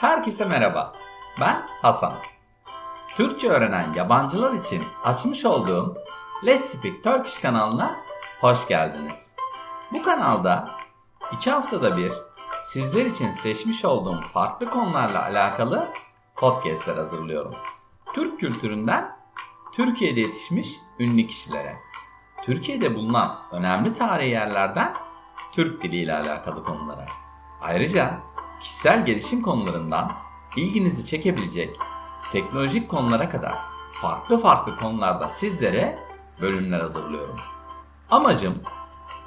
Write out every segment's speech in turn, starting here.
Herkese merhaba. Ben Hasan. Türkçe öğrenen yabancılar için açmış olduğum Let's Speak Turkish kanalına hoş geldiniz. Bu kanalda iki haftada bir sizler için seçmiş olduğum farklı konularla alakalı podcastler hazırlıyorum. Türk kültüründen Türkiye'de yetişmiş ünlü kişilere, Türkiye'de bulunan önemli tarihi yerlerden Türk diliyle alakalı konulara. Ayrıca kişisel gelişim konularından ilginizi çekebilecek teknolojik konulara kadar farklı farklı konularda sizlere bölümler hazırlıyorum. Amacım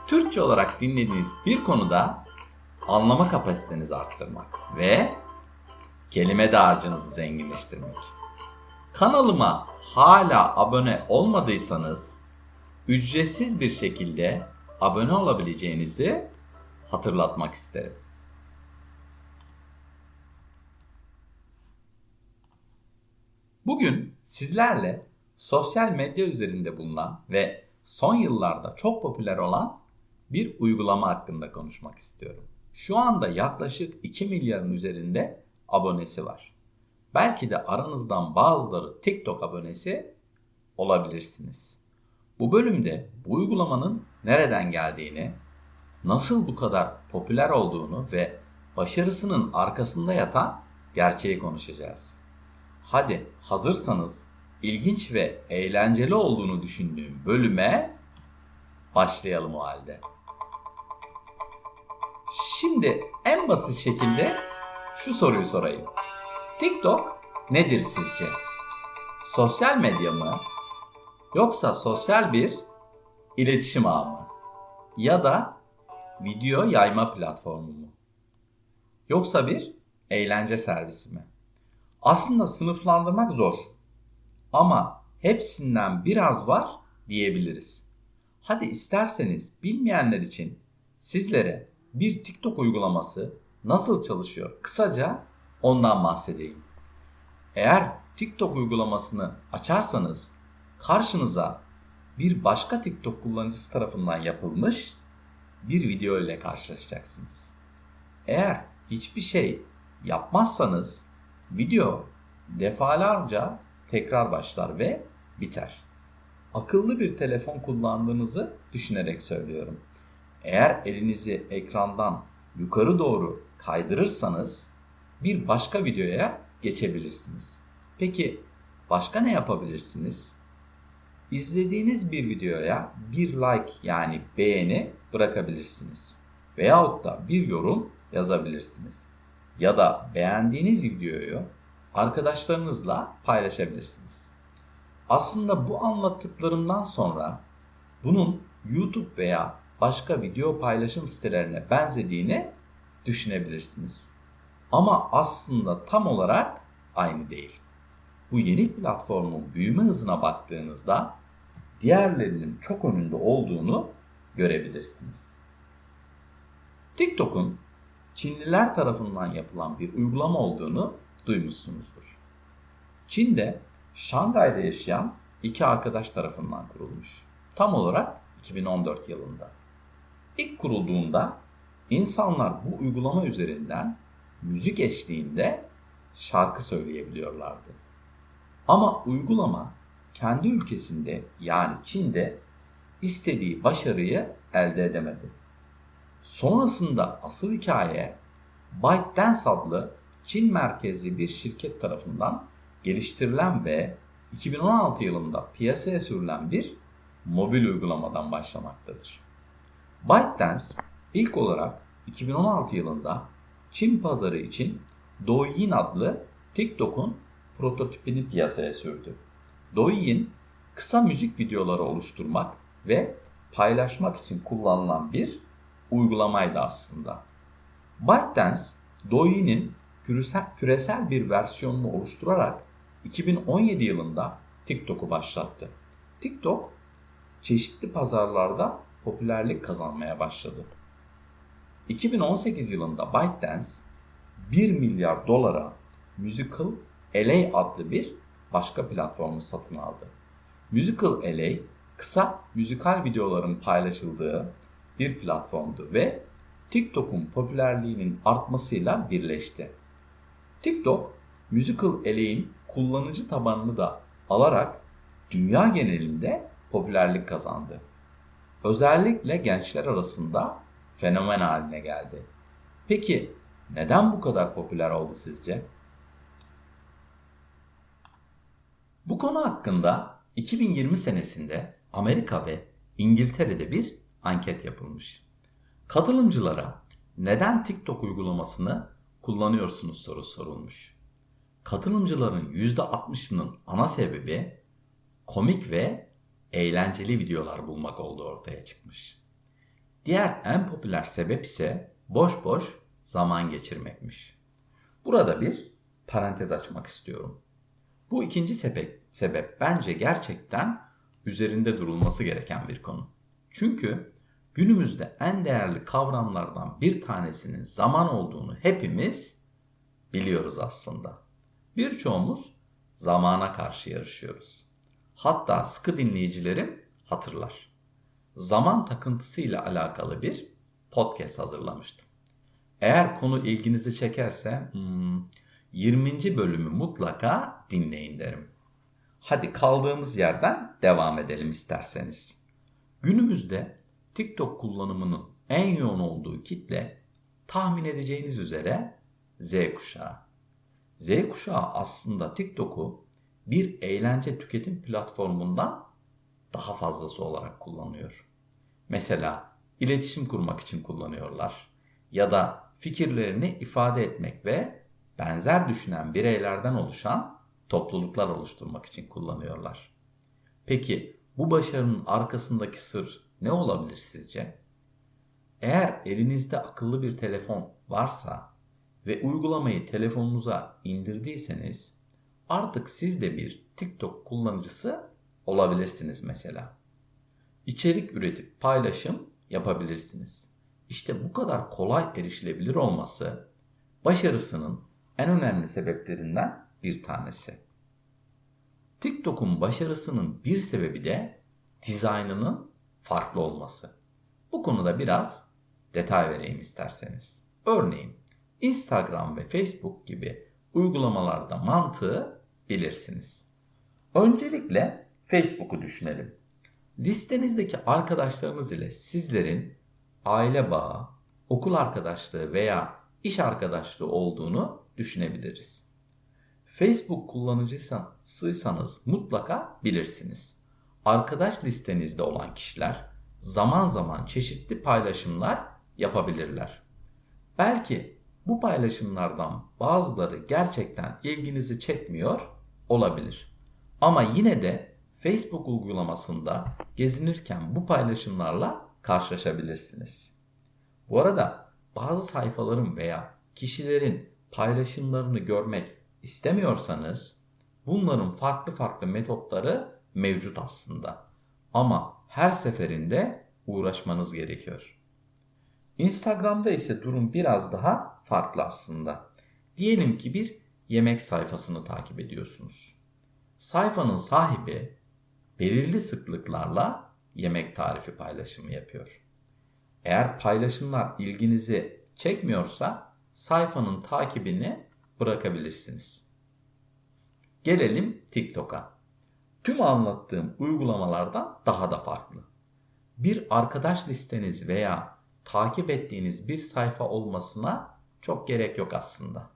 Türkçe olarak dinlediğiniz bir konuda anlama kapasitenizi arttırmak ve kelime dağarcığınızı zenginleştirmek. Kanalıma hala abone olmadıysanız ücretsiz bir şekilde abone olabileceğinizi hatırlatmak isterim. Bugün sizlerle sosyal medya üzerinde bulunan ve son yıllarda çok popüler olan bir uygulama hakkında konuşmak istiyorum. Şu anda yaklaşık 2 milyarın üzerinde abonesi var. Belki de aranızdan bazıları TikTok abonesi olabilirsiniz. Bu bölümde bu uygulamanın nereden geldiğini, nasıl bu kadar popüler olduğunu ve başarısının arkasında yatan gerçeği konuşacağız. Hadi hazırsanız ilginç ve eğlenceli olduğunu düşündüğüm bölüme başlayalım o halde. Şimdi en basit şekilde şu soruyu sorayım. TikTok nedir sizce? Sosyal medya mı? Yoksa sosyal bir iletişim ağı mı? Ya da video yayma platformu mu? Yoksa bir eğlence servisi mi? Aslında sınıflandırmak zor. Ama hepsinden biraz var diyebiliriz. Hadi isterseniz bilmeyenler için sizlere bir TikTok uygulaması nasıl çalışıyor kısaca ondan bahsedeyim. Eğer TikTok uygulamasını açarsanız karşınıza bir başka TikTok kullanıcısı tarafından yapılmış bir video ile karşılaşacaksınız. Eğer hiçbir şey yapmazsanız video defalarca tekrar başlar ve biter. Akıllı bir telefon kullandığınızı düşünerek söylüyorum. Eğer elinizi ekrandan yukarı doğru kaydırırsanız bir başka videoya geçebilirsiniz. Peki başka ne yapabilirsiniz? İzlediğiniz bir videoya bir like yani beğeni bırakabilirsiniz. Veyahut da bir yorum yazabilirsiniz. Ya da beğendiğiniz videoyu arkadaşlarınızla paylaşabilirsiniz. Aslında bu anlattıklarımdan sonra bunun YouTube veya başka video paylaşım sitelerine benzediğini düşünebilirsiniz. Ama aslında tam olarak aynı değil. Bu yeni platformun büyüme hızına baktığınızda diğerlerinin çok önünde olduğunu görebilirsiniz. TikTok'un Çinliler tarafından yapılan bir uygulama olduğunu duymuşsunuzdur. Çin'de Şangay'da yaşayan iki arkadaş tarafından kurulmuş. Tam olarak 2014 yılında. İlk kurulduğunda insanlar bu uygulama üzerinden müzik eşliğinde şarkı söyleyebiliyorlardı. Ama uygulama kendi ülkesinde yani Çin'de istediği başarıyı elde edemedi. Sonrasında asıl hikaye ByteDance adlı Çin merkezli bir şirket tarafından geliştirilen ve 2016 yılında piyasaya sürülen bir mobil uygulamadan başlamaktadır. ByteDance ilk olarak 2016 yılında Çin pazarı için Douyin adlı TikTok'un prototipini piyasaya sürdü. Douyin kısa müzik videoları oluşturmak ve paylaşmak için kullanılan bir uygulamaydı aslında. ByteDance, Douyin'in küresel, küresel bir versiyonunu oluşturarak 2017 yılında TikTok'u başlattı. TikTok çeşitli pazarlarda popülerlik kazanmaya başladı. 2018 yılında ByteDance 1 milyar dolara Musical LA adlı bir başka platformu satın aldı. Musical LA kısa müzikal videoların paylaşıldığı bir platformdu ve TikTok'un popülerliğinin artmasıyla birleşti. TikTok, Musical Eleğin kullanıcı tabanını da alarak dünya genelinde popülerlik kazandı. Özellikle gençler arasında fenomen haline geldi. Peki neden bu kadar popüler oldu sizce? Bu konu hakkında 2020 senesinde Amerika ve İngiltere'de bir anket yapılmış. Katılımcılara neden TikTok uygulamasını kullanıyorsunuz sorusu sorulmuş. Katılımcıların %60'ının ana sebebi komik ve eğlenceli videolar bulmak olduğu ortaya çıkmış. Diğer en popüler sebep ise boş boş zaman geçirmekmiş. Burada bir parantez açmak istiyorum. Bu ikinci sebep, sebep bence gerçekten üzerinde durulması gereken bir konu. Çünkü günümüzde en değerli kavramlardan bir tanesinin zaman olduğunu hepimiz biliyoruz aslında. Birçoğumuz zamana karşı yarışıyoruz. Hatta sıkı dinleyicilerim hatırlar. Zaman takıntısıyla alakalı bir podcast hazırlamıştım. Eğer konu ilginizi çekerse hmm, 20. bölümü mutlaka dinleyin derim. Hadi kaldığımız yerden devam edelim isterseniz. Günümüzde TikTok kullanımının en yoğun olduğu kitle tahmin edeceğiniz üzere Z kuşağı. Z kuşağı aslında TikTok'u bir eğlence tüketim platformundan daha fazlası olarak kullanıyor. Mesela iletişim kurmak için kullanıyorlar ya da fikirlerini ifade etmek ve benzer düşünen bireylerden oluşan topluluklar oluşturmak için kullanıyorlar. Peki bu başarının arkasındaki sır ne olabilir sizce? Eğer elinizde akıllı bir telefon varsa ve uygulamayı telefonunuza indirdiyseniz artık siz de bir TikTok kullanıcısı olabilirsiniz mesela. İçerik üretip paylaşım yapabilirsiniz. İşte bu kadar kolay erişilebilir olması başarısının en önemli sebeplerinden bir tanesi. TikTok'un başarısının bir sebebi de dizaynının farklı olması. Bu konuda biraz detay vereyim isterseniz. Örneğin Instagram ve Facebook gibi uygulamalarda mantığı bilirsiniz. Öncelikle Facebook'u düşünelim. Listenizdeki arkadaşlarınız ile sizlerin aile bağı, okul arkadaşlığı veya iş arkadaşlığı olduğunu düşünebiliriz. Facebook kullanıcısıysanız mutlaka bilirsiniz. Arkadaş listenizde olan kişiler zaman zaman çeşitli paylaşımlar yapabilirler. Belki bu paylaşımlardan bazıları gerçekten ilginizi çekmiyor olabilir. Ama yine de Facebook uygulamasında gezinirken bu paylaşımlarla karşılaşabilirsiniz. Bu arada bazı sayfaların veya kişilerin paylaşımlarını görmek istemiyorsanız bunların farklı farklı metotları mevcut aslında. Ama her seferinde uğraşmanız gerekiyor. Instagram'da ise durum biraz daha farklı aslında. Diyelim ki bir yemek sayfasını takip ediyorsunuz. Sayfanın sahibi belirli sıklıklarla yemek tarifi paylaşımı yapıyor. Eğer paylaşımlar ilginizi çekmiyorsa sayfanın takibini bırakabilirsiniz. Gelelim TikTok'a. Tüm anlattığım uygulamalardan daha da farklı. Bir arkadaş listeniz veya takip ettiğiniz bir sayfa olmasına çok gerek yok aslında.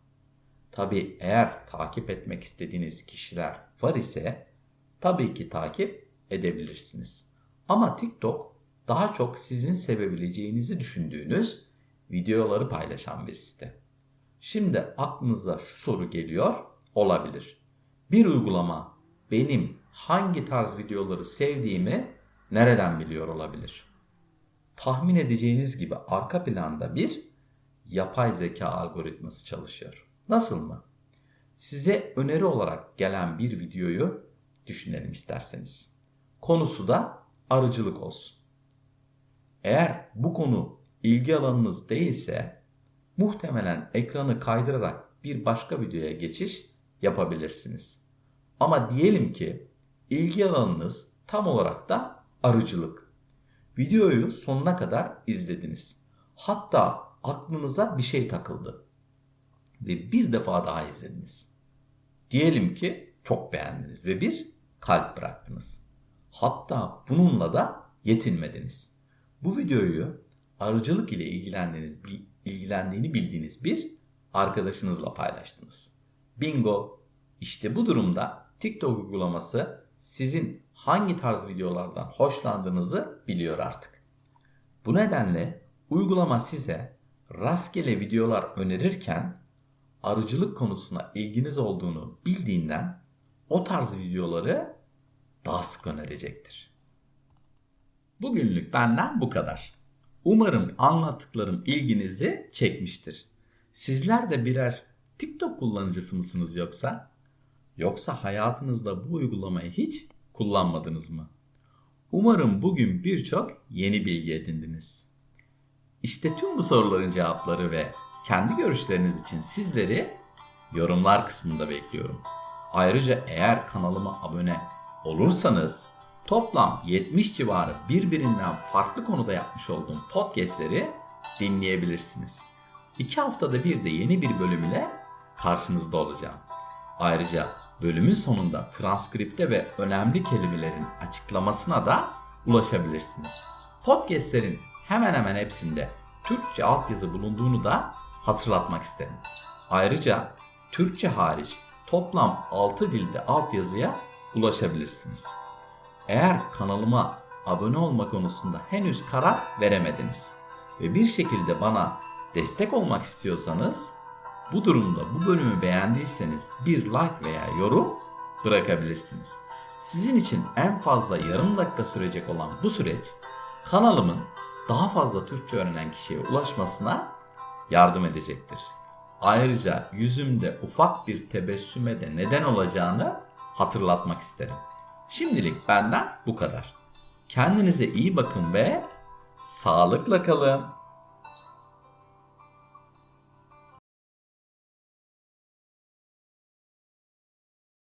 Tabi eğer takip etmek istediğiniz kişiler var ise tabii ki takip edebilirsiniz. Ama TikTok daha çok sizin sevebileceğinizi düşündüğünüz videoları paylaşan bir site. Şimdi aklınıza şu soru geliyor olabilir. Bir uygulama benim hangi tarz videoları sevdiğimi nereden biliyor olabilir? Tahmin edeceğiniz gibi arka planda bir yapay zeka algoritması çalışıyor. Nasıl mı? Size öneri olarak gelen bir videoyu düşünelim isterseniz. Konusu da arıcılık olsun. Eğer bu konu ilgi alanınız değilse muhtemelen ekranı kaydırarak bir başka videoya geçiş yapabilirsiniz. Ama diyelim ki ilgi alanınız tam olarak da arıcılık. Videoyu sonuna kadar izlediniz. Hatta aklınıza bir şey takıldı. ve bir defa daha izlediniz. Diyelim ki çok beğendiniz ve bir kalp bıraktınız. Hatta bununla da yetinmediniz. Bu videoyu arıcılık ile ilgilendiğiniz, ilgilendiğini bildiğiniz bir arkadaşınızla paylaştınız. Bingo! İşte bu durumda TikTok uygulaması sizin hangi tarz videolardan hoşlandığınızı biliyor artık. Bu nedenle uygulama size rastgele videolar önerirken arıcılık konusuna ilginiz olduğunu bildiğinden o tarz videoları daha sık önerecektir. Bugünlük benden bu kadar. Umarım anlattıklarım ilginizi çekmiştir. Sizler de birer TikTok kullanıcısı mısınız yoksa? Yoksa hayatınızda bu uygulamayı hiç kullanmadınız mı? Umarım bugün birçok yeni bilgi edindiniz. İşte tüm bu soruların cevapları ve kendi görüşleriniz için sizleri yorumlar kısmında bekliyorum. Ayrıca eğer kanalıma abone olursanız toplam 70 civarı birbirinden farklı konuda yapmış olduğum podcastleri dinleyebilirsiniz. İki haftada bir de yeni bir bölüm ile karşınızda olacağım. Ayrıca bölümün sonunda transkripte ve önemli kelimelerin açıklamasına da ulaşabilirsiniz. Podcastlerin hemen hemen hepsinde Türkçe altyazı bulunduğunu da hatırlatmak isterim. Ayrıca Türkçe hariç toplam 6 dilde altyazıya ulaşabilirsiniz. Eğer kanalıma abone olma konusunda henüz karar veremediniz ve bir şekilde bana destek olmak istiyorsanız bu durumda bu bölümü beğendiyseniz bir like veya yorum bırakabilirsiniz. Sizin için en fazla yarım dakika sürecek olan bu süreç kanalımın daha fazla Türkçe öğrenen kişiye ulaşmasına yardım edecektir. Ayrıca yüzümde ufak bir tebessüme de neden olacağını hatırlatmak isterim. Şimdilik benden bu kadar. Kendinize iyi bakın ve sağlıkla kalın.